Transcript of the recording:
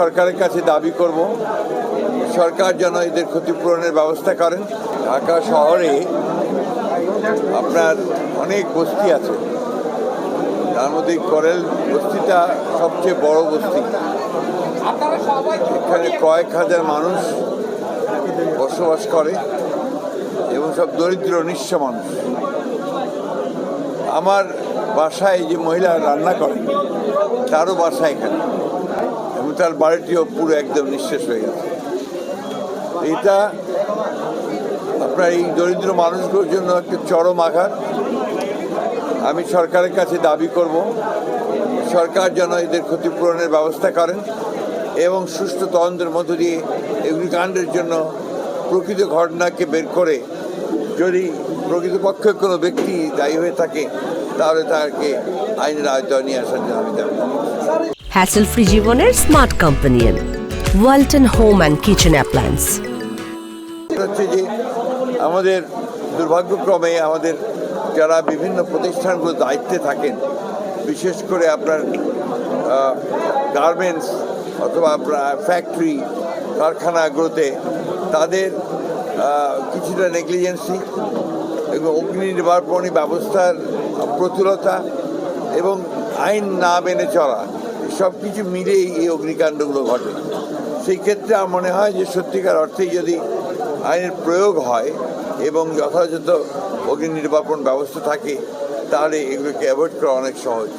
সরকারের কাছে দাবি করব, সরকার যেন এদের ক্ষতিপূরণের ব্যবস্থা করেন। ঢাকা শহরে আপনার অনেক বস্তি আছে। তার মধ্যে করেল বস্তিটা সবচেয়ে বড় বস্তি। এখানে কয়েক হাজার মানুষ বসবাস করে এবং সব দরিদ্র, নিঃস্ব মানুষ। আমার বাসায় যে মহিলা রান্না করে, তারও বাসা এখানে। এবং তার বাড়িটিও পুরো একদম নিঃশেষ হয়ে গেছে এটা আপনার এই দরিদ্র মানুষগুলোর জন্য একটা চরম আঘাত আমি সরকারের কাছে দাবি করব, সরকার যেন এদের ক্ষতিপূরণের ব্যবস্থা করেন এবং সুষ্ঠু তদন্তের মধ্য দিয়ে অগ্নিকাণ্ডের জন্য প্রকৃত ঘটনাকে বের করে যদি প্রকৃতপক্ষে কোনো ব্যক্তি দায়ী হয়ে থাকে, তাহলে তাকে আইনের আয়তায় নিয়ে আসার জন্য আমি দাবি। হ্যাসেল ফ্রি জীবনের smart companion Walton home and kitchen appliance হচ্ছে যে আমাদের দুর্ভাগ্যক্রমে আমাদের যারা বিভিন্ন প্রতিষ্ঠানগুলো দায়িত্বে থাকেন, বিশেষ করে আপনার গার্মেন্টস অথবা আপনার ফ্যাক্টরি কারখানাগুলোতে, তাদের কিছুটা নেগলিজেন্সি এবং অগ্নি নির্বাপনী ব্যবস্থার প্রতুলতা এবং আইন না মেনে চলা। সব কিছু মিলেই এই অগ্নিকাণ্ডগুলো ঘটে। সেই ক্ষেত্রে আমার মনে হয় যে সত্যিকার অর্থেই যদি আইনের প্রয়োগ হয় এবং যথাযথ অগ্নি নির্বাপন ব্যবস্থা থাকে, তাহলে এগুলোকে অ্যাভয়েড করা অনেক সহজ।